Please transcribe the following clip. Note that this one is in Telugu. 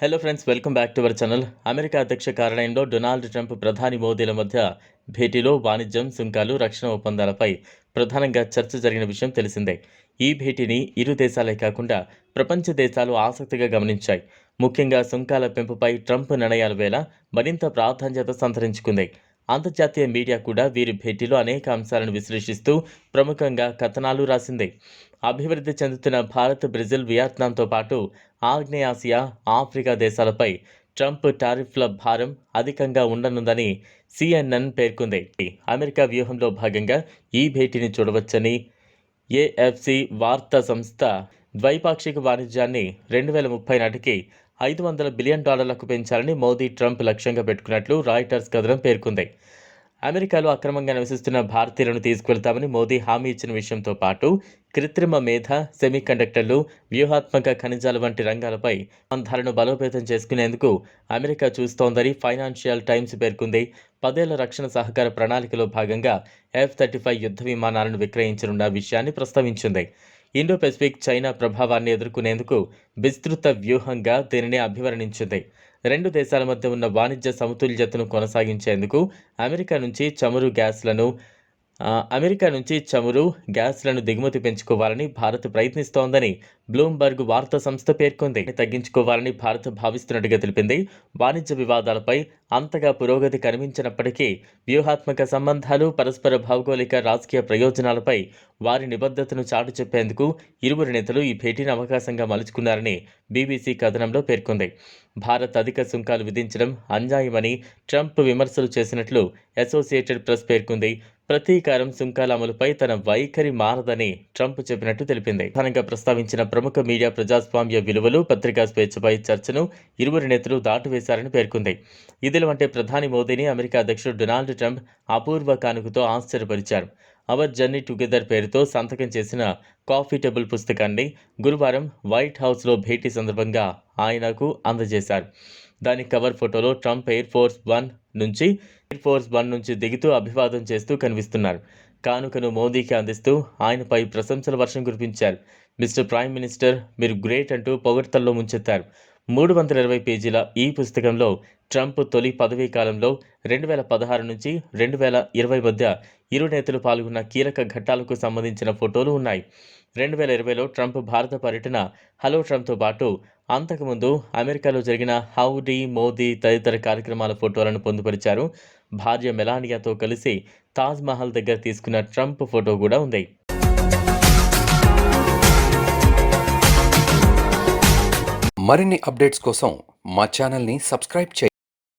Hello friends welcome back to our channel America అధ్యక్ష కార్యాలయంలో డొనాల్డ్ ట్రంప్ ప్రధాని మోదీల మధ్య భేటీలో వాణిజ్యం సుంకాలు రక్షణ ఒప్పందాలపై ప్రధానంగా చర్చ జరిగిన విషయం తెలిసిందే. ఈ భేటీని ఇరు దేశాలే కాకుండా ప్రపంచ దేశాలు ఆసక్తిగా గమనించాయి. ముఖ్యంగా సుంకాల పెంపుపై ట్రంప్ నిర్ణయాల వేళ మరింత ప్రాధాన్యత సంతరించుకుంది. అంతర్జాతీయ మీడియా కూడా వీరి భేటీలో అనేక అంశాలను విశ్లేషిస్తూ ప్రముఖంగా కథనాలు రాసింది. అభివృద్ధి చెందుతున్న భారత్ బ్రెజిల్ వియత్నాంతో పాటు ఆగ్నేయాసియా ఆఫ్రికా దేశాలపై ట్రంప్ టారిఫ్ల భారం అధికంగా ఉండనుందని సిఎన్ఎన్ పేర్కొంది. అమెరికా వ్యూహంలో భాగంగా ఈ భేటీని చూడవచ్చని ఏఎఫ్సి వార్తా సంస్థ ద్వైపాక్షిక వాణిజ్యాన్ని రెండు వేల ముప్పై నాటికి ఐదు వందల బిలియన్ డాలర్లకు పెంచాలని మోదీ ట్రంప్ లక్ష్యంగా పెట్టుకున్నట్లు రాయిటర్స్ కథనం పేర్కొంది. అమెరికాలో అక్రమంగా నివసిస్తున్న భారతీయులను తీసుకువెళ్తామని మోదీ హామీ ఇచ్చిన విషయంతో పాటు కృత్రిమ మేధ సెమీకండక్టర్లు వ్యూహాత్మక ఖనిజాలు వంటి రంగాలపై సంబంధాలను బలోపేతం చేసుకునేందుకు అమెరికా చూస్తోందని ఫైనాన్షియల్ టైమ్స్ పేర్కొంది. పదేళ్ళ రక్షణ సహకార ప్రణాళికలో భాగంగా ఎఫ్ థర్టీ ఫైవ్ యుద్ధ విమానాలను విక్రయించనున్న విషయాన్ని ప్రస్తావించింది. ఇండో పెసిఫిక్ చైనా ప్రభావాన్ని ఎదుర్కొనేందుకు విస్తృత వ్యూహంగా దీనిని అభివర్ణించింది. రెండు దేశాల మధ్య ఉన్న వాణిజ్య సమతుల్యతను కొనసాగించేందుకు అమెరికా నుంచి చమురు గ్యాస్లను అమెరికా నుంచి చమురు గ్యాస్లను దిగుమతి పెంచుకోవాలని భారత్ ప్రయత్నిస్తోందని బ్లూంబర్గ్ వార్తా సంస్థ పేర్కొంది. తగ్గించుకోవాలని భారత్ భావిస్తున్నట్టుగా తెలిపింది. వాణిజ్య వివాదాలపై అంతగా పురోగతి కనిపించినప్పటికీ వ్యూహాత్మక సంబంధాలు పరస్పర భౌగోళిక రాజకీయ ప్రయోజనాలపై వారి నిబద్ధతను చాటు చెప్పేందుకు ఇరువురు నేతలు ఈ భేటీని అవకాశంగా మలుచుకున్నారని బీబీసీ కథనంలో పేర్కొంది. భారత్ అధిక సుంకాలు విధించడం అన్యాయమని ట్రంప్ విమర్శలు చేసినట్లు అసోసియేటెడ్ ప్రెస్ పేర్కొంది. ప్రతీకారం సుంకాల అమలుపై తన వైఖరి మారదని ట్రంప్ చెప్పినట్టు తెలిపింది. ప్రధానంగా ప్రస్తావించిన ప్రముఖ మీడియా ప్రజాస్వామ్య విలువలు పత్రికా స్వేచ్ఛపై చర్చను ఇరువురు నేతలు దాటివేశారని పేర్కొంది. ఇదిలో అంటే ప్రధాని మోదీని అమెరికా అధ్యక్షుడు డొనాల్డ్ ట్రంప్ అపూర్వ కానుకతో ఆశ్చర్యపరిచారు. అవర్ జర్నీ టుగెదర్ పేరుతో సంతకం చేసిన కాఫీ టేబుల్ పుస్తకాన్ని గురువారం వైట్ హౌస్లో భేటీ సందర్భంగా ఆయనకు అందజేశారు. దాని కవర్ ఫోటోలో ట్రంప్ ఎయిర్ ఫోర్స్ వన్ నుంచి ఎయిర్ ఫోర్స్ వన్ నుంచి దిగుతూ అభివాదం చేస్తూ కనిపిస్తున్నారు. కానుకను మోదీకి అందిస్తూ ఆయనపై ప్రశంసల వర్షం కురిపించారు. మిస్టర్ ప్రైమ్ మినిస్టర్ మీరు గ్రేట్ అంటూ పొగడ్తల్లో ముంచెత్తారు. మూడు వందల ఇరవై పేజీల ఈ పుస్తకంలో ట్రంప్ తొలి పదవీ కాలంలో రెండు వేల పదహారు నుంచి రెండు వేల ఇరవై మధ్య ఇరు నేతలు పాల్గొన్న కీలక ఘట్టాలకు సంబంధించిన ఫోటోలు ఉన్నాయి. రెండు వేల ఇరవైలో ట్రంప్ భారత పర్యటన హలో ట్రంప్తో పాటు అంతకుముందు అమెరికాలో జరిగిన హౌడీ మోదీ తదితర కార్యక్రమాల ఫోటోలను పొందుపరిచారు. భార్య మెలానియాతో కలిసి తాజ్ మహల్ దగ్గర తీసుకున్న ట్రంప్ ఫోటో కూడా ఉంది. మరిన్ని అప్డేట్స్ కోసం మా ఛానల్ని సబ్స్క్రైబ్ చేయండి